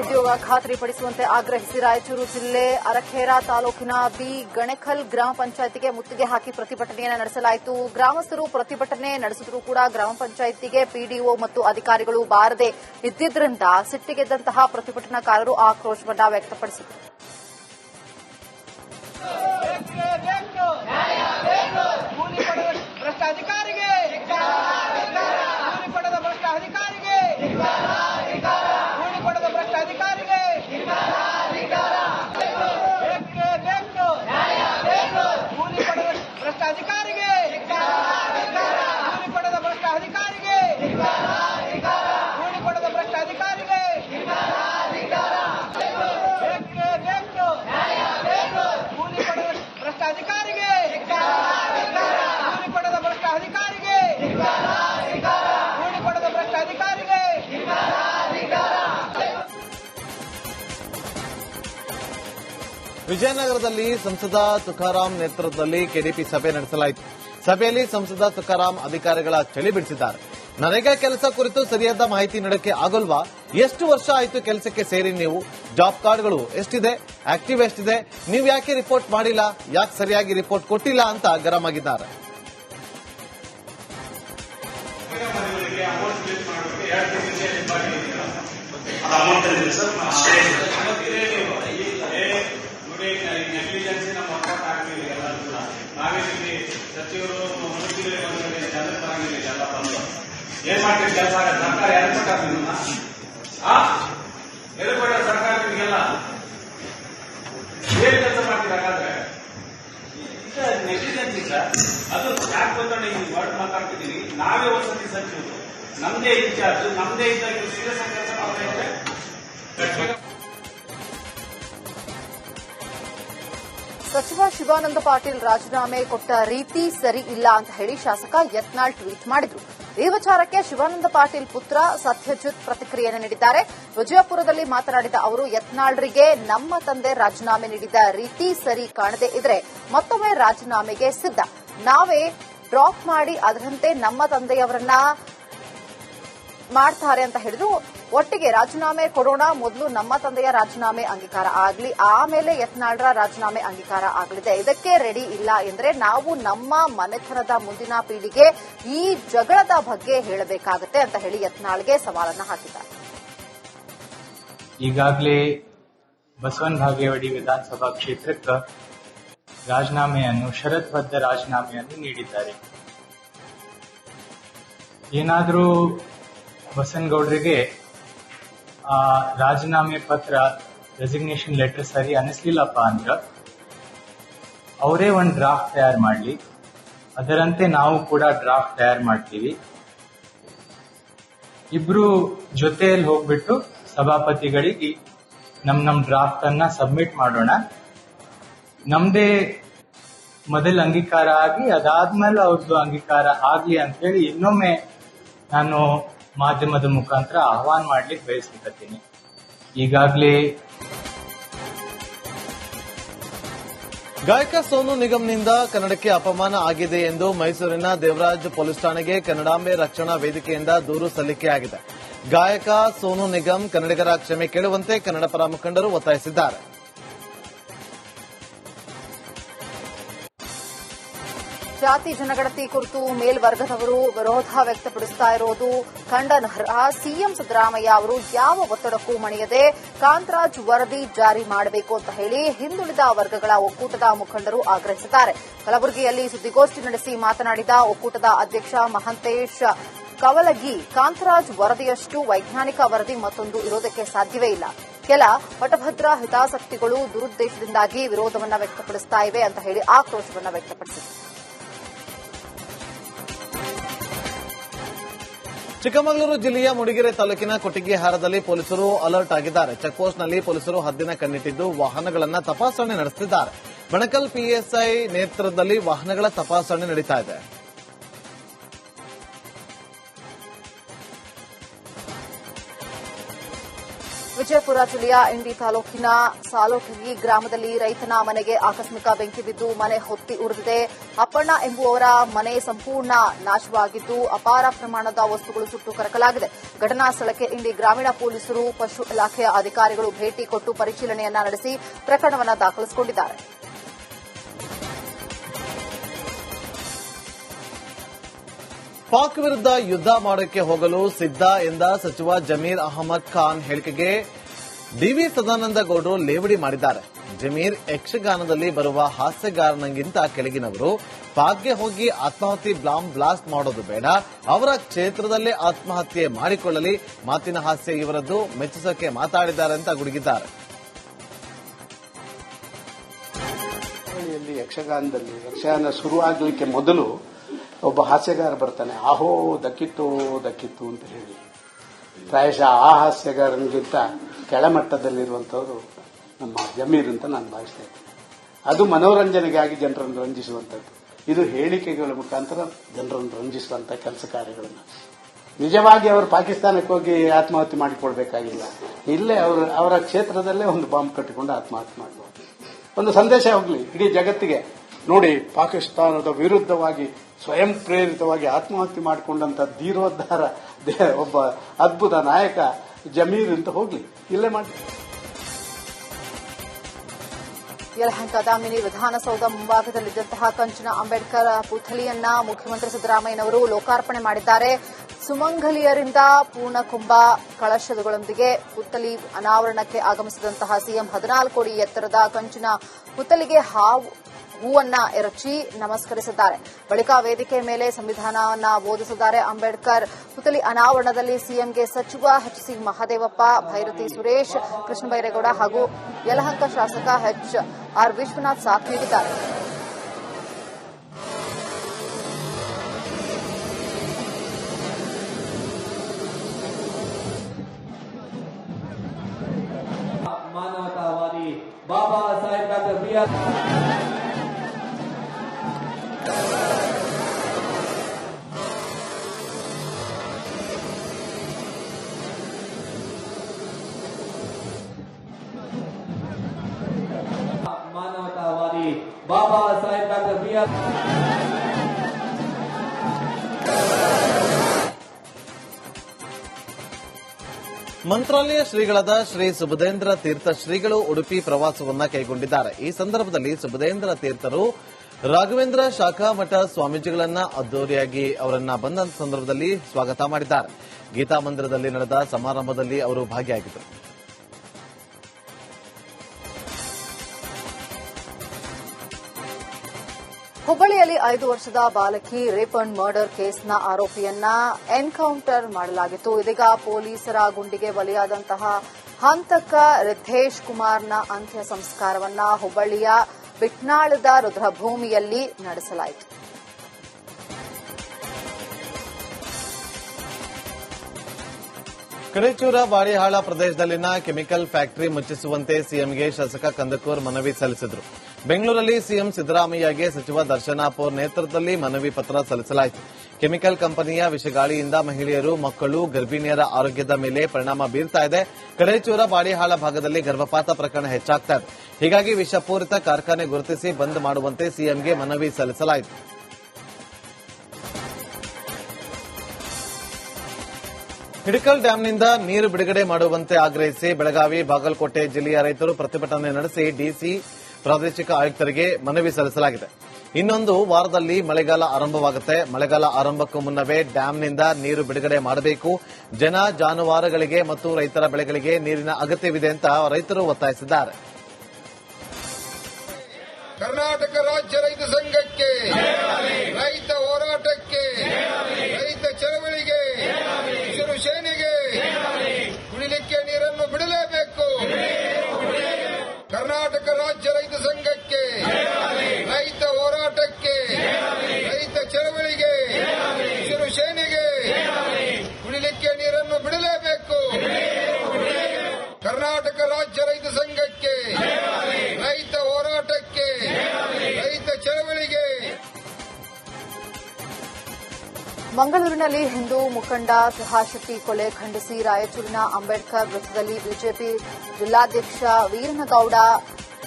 ಉದ್ಯೋಗ ಖಾತ್ರಿಪಡಿಸುವಂತೆ ಆಗ್ರಹಿಸಿ ರಾಯಚೂರು ಜಿಲ್ಲೆ ಅರಖೇರಾ ತಾಲೂಕಿನ ಬಿ ಗಣೆಖಲ್ ಗ್ರಾಮ ಪಂಚಾಯಿತಿಗೆ ಮುತ್ತಿಗೆ ಹಾಕಿ ಪ್ರತಿಭಟನೆಯನ್ನು ನಡೆಸಲಾಯಿತು. ಗ್ರಾಮಸ್ಥರು ಪ್ರತಿಭಟನೆ ನಡೆಸಿದರೂ ಕೂಡ ಗ್ರಾಮ ಪಂಚಾಯಿತಿಗೆ ಪಿಡಿಒ ಮತ್ತು ಅಧಿಕಾರಿಗಳು ಬಾರದೆ ಇದ್ದಿದ್ದರಿಂದ ಸಿಟ್ಟಿಗೆದ್ದಂತಹ ಪ್ರತಿಭಟನಾಕಾರರು ಆಕ್ರೋಶವನ್ನು ವ್ಯಕ್ತಪಡಿಸಿದರು. ವಿಜಯನಗರದಲ್ಲಿ ಸಂಸದ ತುಕಾರಾಂ ನೇತೃತ್ವದಲ್ಲಿ ಕೆಡಿಪಿ ಸಭೆ ನಡೆಸಲಾಯಿತು. ಸಭೆಯಲ್ಲಿ ಸಂಸದ ತುಕಾರಾಂ ಅಧಿಕಾರಿಗಳ ಚಳಿ ಬಿಡಿಸಿದ್ದಾರೆ ನರೇಗಾ ಕೆಲಸ ಕುರಿತು ಸರಿಯಾದ ಮಾಹಿತಿ ನೀಡಕ್ಕೆ ಆಗೋಲ್ವಾ? ಎಷ್ಟು ವರ್ಷ ಆಯಿತು ಕೆಲಸಕ್ಕೆ ಸೇರಿ ನೀವು? ಜಾಬ್ ಕಾರ್ಡ್ಗಳು ಎಷ್ಟಿದೆ? ಆಕ್ಟಿವ್ ಎಷ್ಟಿದೆ? ನೀವು ಯಾಕೆ ರಿಪೋರ್ಟ್ ಮಾಡಿಲ್ಲ? ಯಾಕೆ ಸರಿಯಾಗಿ ರಿಪೋರ್ಟ್ ಕೊಟ್ಟಿಲ್ಲ ಅಂತ ಗರಂ ಆಗಿದ್ದಾರೆ ನೋಡಿ ನೆಗ್ಲಿಜೆನ್ಸಿ ನಮ್ಮ ವರ್ಕೌಟ್ ಆಗ್ತಿಲ್ಲ ಎಲ್ಲ ಕೂಡ ನಾವೇನಿಲ್ಲಿ ಸಚಿವರು ಮಂತ್ರಿ ಬಂದಿದೆ ಜನರ ಪರವಾಗಿಲ್ಲ ಎಲ್ಲ ಬಂದು ಮಾಡ್ತೀವಿ ಕೆಲಸ ಆಗಲ್ಲ ಸರ್ಕಾರ ಯಾರು ಕೊಟ್ಟಾರ ನಿಮ್ಮನ್ನ ಎಲ್ಲಿ ಕೊಟ್ಟಾರ ಸರ್ಕಾರ ನಿಮಗೆಲ್ಲ ಏನ್ ಕೆಲಸ ಮಾಡ್ತೀವಿ ಹಾಗಾದ್ರೆ? Negligence sir. ಅದು ಯಾಕೆ ಬಂದ್ರೆ ನೀವು ವರ್ಡ್ ಮಾತಾಡ್ತಿದ್ದೀವಿ ನಾವೇ ವಸತಿ ಸಚಿವರು ನಮ್ದೇ ಇನ್ಚಾರ್ಜ್ ನಮ್ದೇ ಇದ್ದಾಗ ಸೀರಿಯಸ್ ಆಗಿ ಕೆಲಸ ಮಾಡ್ತಾ ಇದ್ರೆ ಸಚಿವ ಶಿವಾನಂದ ಪಾಟೀಲ್ ರಾಜೀನಾಮೆ ಕೊಟ್ಟ ರೀತಿ ಸರಿ ಇಲ್ಲ ಅಂತ ಹೇಳಿ ಶಾಸಕ ಯತ್ನಾಳ್ ಟ್ವೀಟ್ ಮಾಡಿದ್ರು. ಈ ವಿಚಾರಕ್ಕೆ ಶಿವಾನಂದ ಪಾಟೀಲ್ ಪುತ್ರ ಸತ್ಯಜಿತ್ ಪ್ರತಿಕ್ರಿಯೆಯನ್ನು ನೀಡಿದ್ದಾರೆ. ವಿಜಯಪುರದಲ್ಲಿ ಮಾತನಾಡಿದ ಅವರು, ಯತ್ನಾಳ್ರಿಗೆ ನಮ್ಮ ತಂದೆ ರಾಜೀನಾಮೆ ನೀಡಿದ ರೀತಿ ಸರಿ ಕಾಣದೇ ಇದ್ರೆ ಮತ್ತೊಮ್ಮೆ ರಾಜೀನಾಮೆಗೆ ಸಿದ್ಧ. ನಾವೇ ಡ್ರಾಪ್ ಮಾಡಿ ಅದರಂತೆ ನಮ್ಮ ತಂದೆಯವರನ್ನ ಮಾಡ್ತಾರೆ ಅಂತ ಹೇಳಿದ್ರು ಒಟ್ಟಿಗೆ ರಾಜೀನಾಮೆ ಕೊಡೋಣ. ಮೊದಲು ನಮ್ಮ ತಂದೆಯ ರಾಜೀನಾಮೆ ಅಂಗೀಕಾರ ಆಗಲಿ, ಆಮೇಲೆ ಯತ್ನಾಳ್ರ ರಾಜೀನಾಮೆ ಅಂಗೀಕಾರ ಆಗಲಿದೆ. ಇದಕ್ಕೆ ರೆಡಿ ಇಲ್ಲ ಎಂದ್ರೆ ನಾವು ನಮ್ಮ ಮನೆತನದ ಮುಂದಿನ ಪೀಳಿಗೆ ಈ ಜಗಳದ ಬಗ್ಗೆ ಹೇಳಬೇಕಾಗತ್ತೆ ಅಂತ ಹೇಳಿ ಯತ್ನಾಳ್ಗೆ ಸವಾಲನ್ನ ಹಾಕಿದ್ದಾರೆ. ಈಗಾಗಲೇ ಬಸವನ್ ಭಾಗೇವಾಡಿ ವಿಧಾನಸಭಾ ಕ್ಷೇತ್ರಕ್ಕೆ ರಾಜೀನಾಮೆಯನ್ನು ಷರತ್ಬದ್ಧ ರಾಜೀನಾಮೆಯನ್ನು ನೀಡಿದ್ದಾರೆ. ಏನಾದರೂ ಬಸನಗೌಡರಿಗೆ ರಾಜೀನಾಮೆ ಪತ್ರ ರೆಸಿಗ್ನೇಷನ್ ಲೆಟರ್ ಸರಿ ಅನಿಸ್ಲಿಲ್ಲಪ್ಪ ಅಂದ್ರ, ಅವರೇ ಒಂದು ಡ್ರಾಫ್ಟ್ ತಯಾರು ಮಾಡಲಿ. ಅದರಂತೆ ನಾವು ಕೂಡ ಡ್ರಾಫ್ಟ್ ತಯಾರು ಮಾಡ್ತೀವಿ. ಇಬ್ರು ಜೊತೆಯಲ್ಲಿ ಹೋಗ್ಬಿಟ್ಟು ಸಭಾಪತಿಗಳಿಗೆ ನಮ್ ನಮ್ ಡ್ರಾಫ್ಟ್ ಅನ್ನ ಸಬ್ಮಿಟ್ ಮಾಡೋಣ. ನಮ್ದೇ ಮೊದಲ ಅಂಗೀಕಾರ ಆಗಿ ಅದಾದ್ಮೇಲೆ ಅವ್ರದ್ದು ಅಂಗೀಕಾರ ಆಗ್ಲಿ ಅಂತ ಹೇಳಿ ಇನ್ನೊಮ್ಮೆ ನಾನು ಮಾಧ್ಯಮದ ಮುಖಾಂತರ ಆಹ್ವಾನ ಮಾಡ್ಲಿಕ್ಕೆ ಬಯಸ್ಲಿಕ್ಕತ್ತೀನಿ ಈಗಾಗಲೇ ಗಾಯಕ ಸೋನು ನಿಗಮ್ನಿಂದ ಕನ್ನಡಕ್ಕೆ ಅಪಮಾನ ಆಗಿದೆ ಎಂದು ಮೈಸೂರಿನ ದೇವರಾಜ್ ಪೊಲೀಸ್ ಠಾಣೆಗೆ ಕನ್ನಡಾಂಬೆ ರಕ್ಷಣಾ ವೇದಿಕೆಯಿಂದ ದೂರು ಸಲ್ಲಿಕೆಯಾಗಿದೆ ಗಾಯಕ ಸೋನು ನಿಗಮ್ ಕನ್ನಡಿಗರ ಕ್ಷಮೆ ಕೇಳುವಂತೆ ಕನ್ನಡ ಪರ ಮುಖಂಡರು ಒತ್ತಾಯಿಸಿದ್ದಾರೆ. ಜಾತಿ ಜನಗಣತಿ ಕುರಿತು ಮೇಲ್ವರ್ಗದವರು ವಿರೋಧ ವ್ಯಕ್ತಪಡಿಸ್ತಾ ಇರೋದು ಖಂಡನಾರ್ಹ ಸಿಎಂ ಸಿದ್ದರಾಮಯ್ಯ ಅವರು ಯಾವ ಒತ್ತಡಕ್ಕೂ ಮಣಿಯದೆ ಕಾಂತರಾಜ್ ವರದಿ ಜಾರಿ ಮಾಡಬೇಕು ಅಂತ ಹೇಳಿ ಹಿಂದುಳಿದ ವರ್ಗಗಳ ಒಕ್ಕೂಟದ ಮುಖಂಡರು ಆಗ್ರಹಿಸಿದ್ದಾರೆ. ಕಲಬುರಗಿಯಲ್ಲಿ ಸುದ್ದಿಗೋಷ್ಠಿ ನಡೆಸಿ ಮಾತನಾಡಿದ ಒಕ್ಕೂಟದ ಅಧ್ಯಕ್ಷ ಮಹಂತೇಶ್ ಕವಲಗಿ, ಕಾಂತರಾಜ್ ವರದಿಯಷ್ಟು ವೈಜ್ಞಾನಿಕ ವರದಿ ಮತ್ತೊಂದು ಇರೋದಕ್ಕೆ ಸಾಧ್ಯವೇ ಇಲ್ಲ. ಕೆಲ ಪಟಭದ್ರ ಹಿತಾಸಕ್ತಿಗಳು ದುರುದ್ದೇಶದಿಂದಾಗಿ ವಿರೋಧವನ್ನು ವ್ಯಕ್ತಪಡಿಸ್ತಾ ಅಂತ ಹೇಳಿ ಆಕ್ರೋಶವನ್ನು ವ್ಯಕ್ತಪಡಿಸಿದರು ಚಿಕ್ಕಮಗಳೂರು ಜಿಲ್ಲೆಯ ಮುಡಿಗೆರೆ ತಾಲೂಕಿನ ಕೊಟ್ಟಿಗೆಹಾರದಲ್ಲಿ ಪೊಲೀಸರು ಅಲರ್ಟ್ ಆಗಿದ್ದಾರೆ. ಚೆಕ್ಪೋಸ್ಟ್ನಲ್ಲಿ ಪೊಲೀಸರು ಹದ್ದಿನ ಕಣ್ಣಿಟ್ಟಿದ್ದು ವಾಹನಗಳನ್ನು ತಪಾಸಣೆ ನಡೆಸುತ್ತಿದ್ದಾರೆ ಬಣಕಲ್ ಪಿಎಸ್ಐ ನೇತೃತ್ವದಲ್ಲಿ ವಾಹನಗಳ ತಪಾಸಣೆ ನಡೀತಾ ಇದೆ. ವಿಜಯಪುರ ಜಿಲ್ಲೆಯ ಇಂಡಿ ತಾಲೂಕಿನ ಸಾಲೋಕಿಗಿ ಗ್ರಾಮದಲ್ಲಿ ರೈತನ ಮನೆಗೆ ಆಕಸ್ಮಿಕ ಬೆಂಕಿ ಬಿದ್ದು ಮನೆ ಹೊತ್ತಿ ಉರಿದಿದೆ. ಅಪ್ಪಣ್ಣ ಎಂಬುವವರ ಮನೆ ಸಂಪೂರ್ಣ ನಾಶವಾಗಿದ್ದು ಅಪಾರ ಪ್ರಮಾಣದ ವಸ್ತುಗಳು ಸುಟ್ಟು ಕರಕಲಾಗಿದೆ. ಘಟನಾ ಸ್ಥಳಕ್ಕೆ ಇಂಡಿ ಗ್ರಾಮೀಣ ಪೊಲೀಸರು, ಪಶು ಇಲಾಖೆಯ ಅಧಿಕಾರಿಗಳು ಭೇಟಿ ಕೊಟ್ಟು ಪರಿಶೀಲನೆಯನ್ನ ನಡೆಸಿ ಪ್ರಕರಣವನ್ನು ದಾಖಲಿಸಿಕೊಂಡಿದ್ದಾರೆ. ಪಾಕ್ ವಿರುದ್ಧ ಯುದ್ಧ ಮಾಡೋಕೆ ಹೋಗಲು ಸಿದ್ಧ ಎಂದ ಸಚಿವ ಜಮೀರ್ ಅಹಮದ್ ಖಾನ್ ಹೇಳಿಕೆಗೆ ಡಿವಿ ಸದಾನಂದ ಗೌಡರು ಲೇವಡಿ ಮಾಡಿದ್ದಾರೆ. ಜಮೀರ್ ಯಕ್ಷಗಾನದಲ್ಲಿ ಬರುವ ಹಾಸ್ಯಗಾರನಗಿಂತ ಕೆಳಗಿನವರು ಪಾಕ್ಗೆ ಹೋಗಿ ಆತ್ಮಹತ್ಯೆ ಬ್ಲಾಮ್ ಬ್ಲಾಸ್ಟ್ ಮಾಡೋದು ಬೇಡ, ಅವರ ಕ್ಷೇತ್ರದಲ್ಲೇ ಆತ್ಮಹತ್ಯೆ ಮಾಡಿಕೊಳ್ಳಲಿ, ಮಾತಿನ ಹಾಸ್ಯ ಇವರದ್ದು ಮೆಚ್ಚಿಸೋಕೆ ಮಾತಾಡಿದ್ದಾರೆ ಅಂತ ಗುಡುಗಿದ್ದಾರೆ. ಯಕ್ಷಗಾನದಲ್ಲಿ ಯಕ್ಷಗಾನ ಶುರುವಾಗಲಿಕ್ಕೆ ಮೊದಲು ಒಬ್ಬ ಹಾಸ್ಯಗಾರ ಬರ್ತಾನೆ, ಆಹೋ, ದಕ್ಕಿತ್ತು ದಕ್ಕಿತ್ತು ಅಂತ ಹೇಳಿ. ಪ್ರಾಯಶಃ ಆ ಹಾಸ್ಯಗಾರನಿಗಿಂತ ಕೆಳಮಟ್ಟದಲ್ಲಿರುವಂಥವ್ರು ನಮ್ಮ ಜಮೀರ್ ಅಂತ ನಾನು ಭಾವಿಸ್ತಾ ಇದ್ದೆ. ಅದು ಮನೋರಂಜನೆಗಾಗಿ ಜನರನ್ನು ರಂಜಿಸುವಂಥದ್ದು. ಇದು ಹೇಳಿಕೆಗಳ ಮುಖಾಂತರ ಜನರನ್ನು ರಂಜಿಸುವಂಥ ಕೆಲಸ ಕಾರ್ಯಗಳನ್ನು. ನಿಜವಾಗಿ ಅವರು ಪಾಕಿಸ್ತಾನಕ್ಕೆ ಹೋಗಿ ಆತ್ಮಹತ್ಯೆ ಮಾಡಿಕೊಳ್ಬೇಕಾಗಿಲ್ಲ. ಇಲ್ಲೇ ಅವರು, ಅವರ ಕ್ಷೇತ್ರದಲ್ಲೇ ಒಂದು ಬಾಂಬ್ ಕಟ್ಟಿಕೊಂಡು ಆತ್ಮಹತ್ಯೆ ಮಾಡಬಹುದು ಒಂದು ಸಂದೇಶ ಹೋಗ್ಲಿ, ಇಡೀ ಜಗತ್ತಿಗೆ. ನೋಡಿ, ಪಾಕಿಸ್ತಾನದ ವಿರುದ್ಧವಾಗಿ ಸ್ವಯಂ ಪ್ರೇರಿತವಾಗಿ ಆತ್ಮಹತ್ಯೆ ಮಾಡಿಕೊಂಡಂತ ಧೀರೋದ್ಧಾರ ಒಬ್ಬ ಅದ್ಭುತ ನಾಯಕ ಜಮೀರ್ ಅಂತ ಹೋಗ್ಲಿ, ಇಲ್ಲೇ ಮಾಡಿ. ಯಲಹಂಕದ ಮಿನಿ ವಿಧಾನಸೌಧ ಮುಂಭಾಗದಲ್ಲಿದ್ದಂತಹ ಕಂಚಿನ ಅಂಬೇಡ್ಕರ್ ಪುತ್ಥಳಿಯನ್ನ ಮುಖ್ಯಮಂತ್ರಿ ಸಿದ್ದರಾಮಯ್ಯನವರು ಲೋಕಾರ್ಪಣೆ ಮಾಡಿದ್ದಾರೆ. ಸುಮಂಗಲಿಯರಿಂದ ಪೂರ್ಣ ಕುಂಭ ಕಳಶಗಳೊಂದಿಗೆ ಪುತ್ಥಳಿ ಅನಾವರಣಕ್ಕೆ ಆಗಮಿಸಿದಂತಹ ಸಿಎಂ ಹದಿನಾಲ್ಕು ಕೋಟಿ ಎತ್ತರದ ಕಂಚಿನ ಪುತ್ತಲಿಗೆ ಹಾವು ಹೂವನ್ನ ಎರಚಿ ನಮಸ್ಕರಿಸಿದ್ದಾರೆ. ಬಳಿಕ ವೇದಿಕೆ ಮೇಲೆ ಸಂವಿಧಾನವನ್ನ ಬೋಧಿಸಿದ್ದಾರೆ ಅಂಬೇಡ್ಕರ್. ಪುತಲಿ ಅನಾವರಣದಲ್ಲಿ ಸಿಎಂಗೆ ಸಚಿವ ಎಚ್ ಸಿ ಮಹದೇವಪ್ಪ, ಭೈರತಿ ಸುರೇಶ್, ಕೃಷ್ಣ ಬೈರೇಗೌಡ ಹಾಗೂ ಯಲಹಂಕ ಶಾಸಕ ಎಚ್ ಆರ್ ವಿಶ್ವನಾಥ್ ಸಾಥ್ ನೀಡಿದ್ದಾರೆ. ಮಾನವತಾವಾದಿ Baba Saheb doctor Baba Saheb doctor B R Mantralaya ಶ್ರೀಗಳಾದ Shri Subudhendra ತೀರ್ಥ ಶ್ರೀಗಳು ಉಡುಪಿ ಪ್ರವಾಸವನ್ನ ಕೈಗೊಂಡಿದ್ದಾರೆ. ಈ ಸಂದರ್ಭದಲ್ಲಿ ಸುಬುಧೇಂದ್ರ ತೀರ್ಥರು ರಾಘವೇಂದ್ರ ಶಾಖಾ ಮಠ ಸ್ವಾಮೀಜಿಗಳನ್ನ ಅದ್ದೂರಿಯಾಗಿ ಅವರನ್ನ ಬಂದ ಸಂದರ್ಭದಲ್ಲಿ ಸ್ವಾಗತ ಮಾಡಿದ್ದಾರೆ. ಗೀತಾ ಮಂದಿರದಲ್ಲಿ ನಡೆದ ಸಮಾರಂಭದಲ್ಲಿ ಅವರು ಭಾಗಿಯಾಗಿದ್ದರು. ಐದು ವರ್ಷದ ಬಾಲಕಿ ರೇಪ್ ಅಂಡ್ ಮರ್ಡರ್ ಕೇಸ್ನ ಆರೋಪಿಯನ್ನ ಎನ್ಕೌಂಟರ್ ಮಾಡಲಾಗಿತ್ತು. ಇದೀಗ ಪೊಲೀಸರ ಗುಂಡಿಗೆ ಬಲಿಯಾದಂತಹ ಹಂತಕ ರಿದ್ದೇಶ್ ಕುಮಾರ್ನ ಅಂತ್ಯ ಸಂಸ್ಕಾರವನ್ನ ಹುಬ್ಬಳ್ಳಿಯ ಬಿಟ್ನಾಳದ ರುದ್ರಭೂಮಿಯಲ್ಲಿ ನಡೆಸಲಾಯಿತು. ಕಡೇಚೂರ ಬಾರಿಹಾಳ ಪ್ರದೇಶದಲ್ಲಿನ ಕೆಮಿಕಲ್ ಫ್ಯಾಕ್ಟರಿ ಮುಚ್ಚಿಸುವಂತೆ ಸಿಎಂಗೆ ಶಾಸಕ ಕಂದಕೂರ್ ಮನವಿ ಸಲ್ಲಿಸಿದರು. ಬೆಂಗಳೂರಲ್ಲಿ ಸಿಎಂ ಸಿದ್ದರಾಮಯ್ಯಗೆ ಸಚಿವ ದರ್ಶನಾಪುರ್ ನೇತೃತ್ವದಲ್ಲಿ ಮನವಿ ಪತ್ರ ಸಲ್ಲಿಸಲಾಯಿತು. ಕೆಮಿಕಲ್ ಕಂಪನಿಯ ವಿಷಗಾಳಿಯಿಂದ ಮಹಿಳೆಯರು, ಮಕ್ಕಳು, ಗರ್ಭಿಣಿಯರ ಆರೋಗ್ಯದ ಮೇಲೆ ಪರಿಣಾಮ ಬೀರ್ತಾ ಇದೆ. ಕಡೇಚೂರ ಬಾಡಿಹಾಳ ಭಾಗದಲ್ಲಿ ಗರ್ಭಪಾತ ಪ್ರಕರಣ ಹೆಚ್ಚಾಗ್ತಾ ಇದೆ. ಹೀಗಾಗಿ ವಿಷಪೂರಿತ ಕಾರ್ಖಾನೆ ಗುರುತಿಸಿ ಬಂದ್ ಮಾಡುವಂತೆ ಸಿಎಂಗೆ ಮನವಿ ಸಲ್ಲಿಸಲಾಯಿತು. ಹಿಡಕಲ್ ಡ್ಯಾಂನಿಂದ ನೀರು ಬಿಡುಗಡೆ ಮಾಡುವಂತೆ ಆಗ್ರಹಿಸಿ ಬೆಳಗಾವಿ ಬಾಗಲಕೋಟೆ ಜಿಲ್ಲೆಯ ರೈತರು ಪ್ರತಿಭಟನೆ ನಡೆಸಿ ಡಿಸಿ ಪ್ರಾದೇಶಿಕ ಆಯುಕ್ತರಿಗೆ ಮನವಿ ಸಲ್ಲಿಸಲಾಗಿದೆ. ಇನ್ನೊಂದು ವಾರದಲ್ಲಿ ಮಳೆಗಾಲ ಆರಂಭವಾಗುತ್ತೆ. ಮಳೆಗಾಲ ಆರಂಭಕ್ಕೂ ಮುನ್ನವೇ ಡ್ಯಾಂನಿಂದ ನೀರು ಬಿಡುಗಡೆ ಮಾಡಬೇಕು. ಜನ ಜಾನುವಾರುಗಳಿಗೆ ಮತ್ತು ರೈತರ ಬೆಳೆಗಳಿಗೆ ನೀರಿನ ಅಗತ್ಯವಿದೆ ಅಂತ ರೈತರು ಒತ್ತಾಯಿಸಿದ್ದಾರೆ. ಕರ್ನಾಟಕ ರಾಜ್ಯ ರೈತ ಸಂಘಕ್ಕೆ, ರೈತ ಹೋರಾಟಕ್ಕೆ ಮಂಗಳೂರಿನಲ್ಲಿ ಹಿಂದೂ ಮುಖಂಡ ಪ್ರಹಾಸ್ ಶೆಟ್ಟಿ ಕೊಲೆ ಖಂಡಿಸಿ, ರಾಯಚೂರಿನ ಅಂಬೇಡ್ಕರ್ ವೃತ್ತದಲ್ಲಿ ಬಿಜೆಪಿ ಜಿಲ್ಲಾಧ್ಯಕ್ಷ ವೀರನಗೌಡ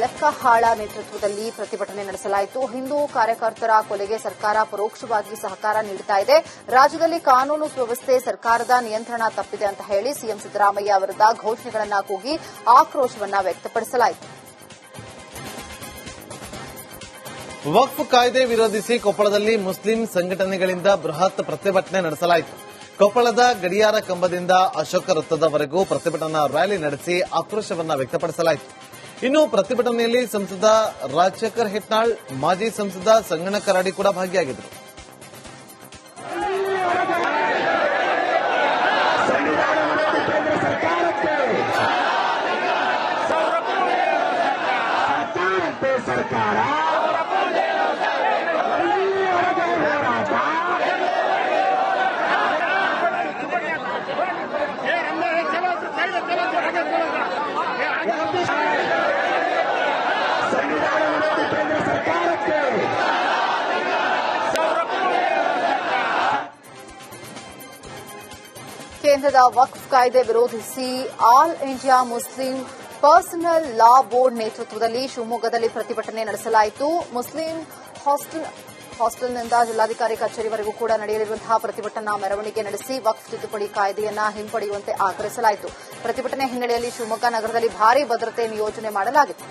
ಲೆಕ್ಕಹಾಳ ನೇತೃತ್ವದಲ್ಲಿ ಪ್ರತಿಭಟನೆ ನಡೆಸಲಾಯಿತು. ಹಿಂದೂ ಕಾರ್ಯಕರ್ತರ ಕೊಲೆಗೆ ಸರ್ಕಾರ ಪರೋಕ್ಷವಾಗಿ ಸಹಕಾರ ನೀಡುತ್ತಾ ಇದೆ. ರಾಜ್ಯದಲ್ಲಿ ಕಾನೂನು ಸುವ್ಯವಸ್ಥೆ ಸರ್ಕಾರದ ನಿಯಂತ್ರಣ ತಪ್ಪಿದೆ ಅಂತ ಹೇಳಿ ಸಿಎಂ ಸಿದ್ದರಾಮಯ್ಯ ವಿರುದ್ದ ಘೋಷಣೆಗಳನ್ನು ಕೂಗಿ ಆಕ್ರೋಶವನ್ನು ವ್ಯಕ್ತಪಡಿಸಲಾಯಿತು. ವಕ್ಫ್ ಕಾಯ್ದೆ ವಿರೋಧಿಸಿ ಕೊಪ್ಪಳದಲ್ಲಿ ಮುಸ್ಲಿಂ ಸಂಘಟನೆಗಳಿಂದ ಬೃಹತ್ ಪ್ರತಿಭಟನೆ ನಡೆಸಲಾಯಿತು. ಕೊಪ್ಪಳದ ಗಡಿಯಾರ ಕಂಬದಿಂದ ಅಶೋಕ ವೃತ್ತದವರೆಗೂ ಪ್ರತಿಭಟನಾ ರ್ಯಾಲಿ ನಡೆಸಿ ಆಕ್ರೋಶವನ್ನ ವ್ಯಕ್ತಪಡಿಸಲಾಯಿತು. ಇನ್ನು ಪ್ರತಿಭಟನೆಯಲ್ಲಿ ಸಂಸದ ರಾಜಶೇಖರ್ ಹೆಟ್ನಾಳ್, ಮಾಜಿ ಸಂಸದ ಸಂಗಣ್ಣ ಕರಾಡಿ ಕೂಡ ಭಾಗಿಯಾಗಿದ್ದರು. ಕೇಂದ್ರದ ವಕ್ಫ್ ಕಾಯ್ದೆ ವಿರೋಧಿಸಿ all India Muslim personal law board ನೇತೃತ್ವದಲ್ಲಿ ಶಿವಮೊಗ್ಗದಲ್ಲಿ ಪ್ರತಿಭಟನೆ ನಡೆಸಲಾಯಿತು. ಮುಸ್ಲಿಂ ಹಾಸ್ಟೆಲ್, ಹಾಸ್ಟೆಲ್ನಿಂದ ಜಿಲ್ಲಾಧಿಕಾರಿ ಕಚೇರಿವರೆಗೂ ಕೂಡ ನಡೆಯಲಿರುವಂತಹ ಪ್ರತಿಭಟನಾ ಮೆರವಣಿಗೆ ನಡೆಸಿ ವಕ್ಫ್ ತಿದ್ದುಪಡಿ ಕಾಯ್ದೆಯನ್ನ ಹಿಂಪಡೆಯುವಂತೆ ಆಗ್ರಹಿಸಲಾಯಿತು. ಪ್ರತಿಭಟನೆ ಹಿನ್ನೆಲೆಯಲ್ಲಿ ಶಿವಮೊಗ್ಗ ನಗರದಲ್ಲಿ ಭಾರೀ ಭದ್ರತೆ ನಿಯೋಜನೆ ಮಾಡಲಾಗಿತ್ತು